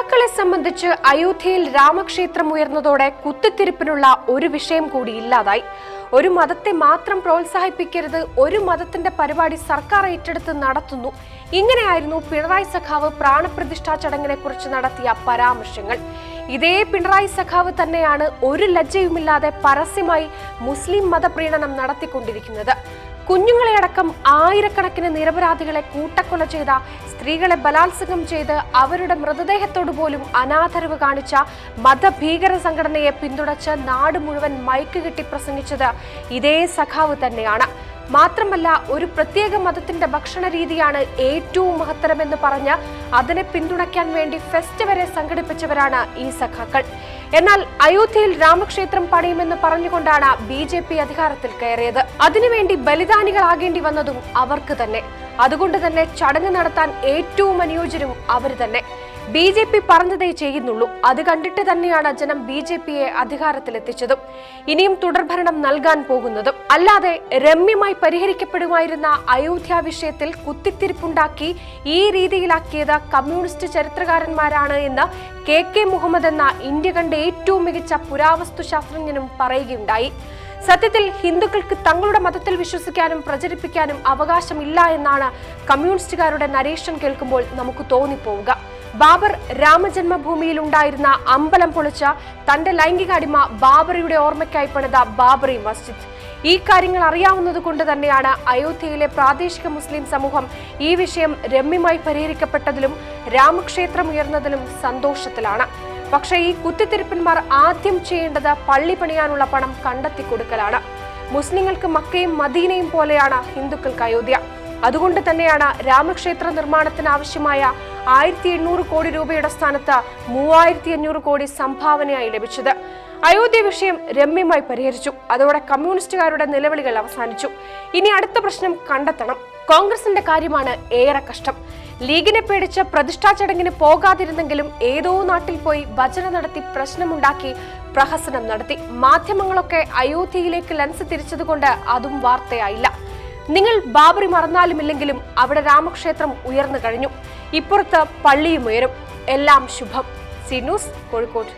സഖാക്കളെ സംബന്ധിച്ച് അയോധ്യയിൽ രാമക്ഷേത്രം ഉയർന്നതോടെ കുത്തിത്തിരിപ്പിനുള്ള ഒരു വിഷയം കൂടി ഇല്ലാതായി. ഒരു മതത്തെ മാത്രം പ്രോത്സാഹിപ്പിക്കരുത് ഒരു മതത്തിന്റെ പരിപാടി സർക്കാർ ഏറ്റെടുത്ത് നടത്തുന്നു. ഇങ്ങനെയായിരുന്നു പിണറായി സഖാവ് പ്രാണപ്രതിഷ്ഠാ ചടങ്ങിനെ കുറിച്ച് നടത്തിയ പരാമർശങ്ങൾ. ഇതേ പിണറായി സഖാവ് തന്നെയാണ് ഒരു ലജ്ജയുമില്ലാതെ പരസ്യമായി മുസ്ലിം മതപ്രീണനം നടത്തിക്കൊണ്ടിരിക്കുന്നത്. കുഞ്ഞുങ്ങളെ അടക്കം ആയിരക്കണക്കിന് നിരപരാധികളെ കൂട്ടക്കൊല ചെയ്ത സ്ത്രീകളെ ബലാത്സംഗം ചെയ്ത് അവരുടെ മൃതദേഹത്തോടു പോലും അനാദരവ് കാണിച്ച മതഭീകര സംഘടനയെ പിന്തുണച്ച് നാട് മുഴുവൻ മയക്ക് കെട്ടി പ്രസംഗിച്ചത് ഇതേ സഖാവ് തന്നെയാണ്. മാത്രമല്ല ഒരു പ്രത്യേക മതത്തിന്റെ ഭക്ഷണ രീതിയാണ് ഏറ്റവും മഹത്തരമെന്ന് പറഞ്ഞ് അതിനെ പിന്തുണയ്ക്കാൻ വേണ്ടി ഫെസ്റ്റ് വരെ സംഘടിപ്പിച്ചവരാണ് ഈ സഖാക്കൾ. എന്നാൽ അയോധ്യയിൽ രാമക്ഷേത്രം പണിയുമെന്ന് പറഞ്ഞുകൊണ്ടാണ് ബി ജെ പി അധികാരത്തിൽ കയറിയത്. അതിനുവേണ്ടി ബലിദാനികളാകേണ്ടി വന്നതും അവർക്ക് തന്നെ. അതുകൊണ്ട് തന്നെ ചടങ്ങ് നടത്താൻ ഏറ്റവും അനുയോജ്യരും അവർ തന്നെ. ബി ജെ പി പറഞ്ഞതേ ചെയ്യുന്നുള്ളൂ. അത് കണ്ടിട്ട് തന്നെയാണ് ജനം ബി ജെ പിയെ അധികാരത്തിലെത്തിച്ചതും. ഇനിയും തുടർഭരണം നൽകാൻ പോകുന്നതും. അല്ലാതെ രമ്യമായി പരിഹരിക്കപ്പെടുമായിരുന്ന അയോധ്യ വിഷയത്തിൽ കുത്തിത്തിരിപ്പുണ്ടാക്കി ഈ രീതിയിലാക്കിയത് കമ്മ്യൂണിസ്റ്റ് ചരിത്രകാരന്മാരാണ് എന്ന് കെ കെ മുഹമ്മദ് എന്ന ഇന്ത്യ കണ്ട ഏറ്റവും മികച്ച പുരാവസ്തു ശാസ്ത്രജ്ഞനും പറയുകയുണ്ടായി. സത്യത്തിൽ ഹിന്ദുക്കൾക്ക് തങ്ങളുടെ മതത്തിൽ വിശ്വസിക്കാനും പ്രചരിപ്പിക്കാനും അവകാശമില്ല എന്നാണ് കമ്മ്യൂണിസ്റ്റുകാരുടെ നരേഷൻ കേൾക്കുമ്പോൾ നമുക്ക് തോന്നിപ്പോവുക. ബാബർ രാമജന്മഭൂമിയിൽ ഉണ്ടായിരുന്ന അമ്പലം പൊളിച്ച തന്റെ ലൈംഗിക അടിമ ബാബറിയുടെ ഓർമ്മയ്ക്കായി പണിത ബാബറി മസ്ജിദ്. ഈ കാര്യങ്ങൾ അറിയാവുന്നത് കൊണ്ട് തന്നെയാണ് അയോധ്യയിലെ പ്രാദേശിക മുസ്ലിം സമൂഹം ഈ വിഷയം രമ്യമായി പരിഹരിക്കപ്പെട്ടതിലും രാമക്ഷേത്രം ഉയർന്നതിലും സന്തോഷത്തിലാണ്. പക്ഷേ ഈ കുത്തിത്തിരിപ്പന്മാർ ആദ്യം ചെയ്യേണ്ടത് പള്ളി പണിയാനുള്ള പണം കണ്ടെത്തി കൊടുക്കലാണ് മുസ്ലിങ്ങൾക്ക് മക്കയും മദീനയും പോലെയാണ് ഹിന്ദുക്കൾക്ക് അയോധ്യ. അതുകൊണ്ട് തന്നെയാണ് രാമക്ഷേത്ര നിർമ്മാണത്തിനാവശ്യമായ ആയിരത്തി എണ്ണൂറ് കോടി രൂപയുടെ സ്ഥാനത്ത് മൂവായിരത്തി അഞ്ഞൂറ് കോടി സംഭാവനയായി ലഭിച്ചത്. അയോധ്യ വിഷയം രമ്യമായി പരിഹരിച്ചു. അതോടെ കമ്മ്യൂണിസ്റ്റുകാരുടെ നിലവിളികൾ അവസാനിച്ചു. ഇനി അടുത്ത പ്രശ്നം കണ്ടെത്തണം. കോൺഗ്രസിന്റെ കാര്യമാണ് ഏറെ കഷ്ടം. ലീഗിനെ പേടിച്ച് പ്രതിഷ്ഠാ ചടങ്ങിന് പോകാതിരുന്നെങ്കിലും ഏതോ നാട്ടിൽ പോയി ഭജന നടത്തി പ്രശ്നമുണ്ടാക്കി പ്രഹസനം നടത്തി. മാധ്യമങ്ങളൊക്കെ അയോധ്യയിലേക്ക് ലെൻസ് തിരിച്ചതുകൊണ്ട് അതും വാർത്തയായില്ല. നിങ്ങൾ ബാബറി മറന്നാലുമില്ലെങ്കിലും അവിടെ രാമക്ഷേത്രം ഉയർന്നു കഴിഞ്ഞു. ഇപ്പുറത്ത് പള്ളിയും ഉയരും. എല്ലാം ശുഭം. C news Kozhikode.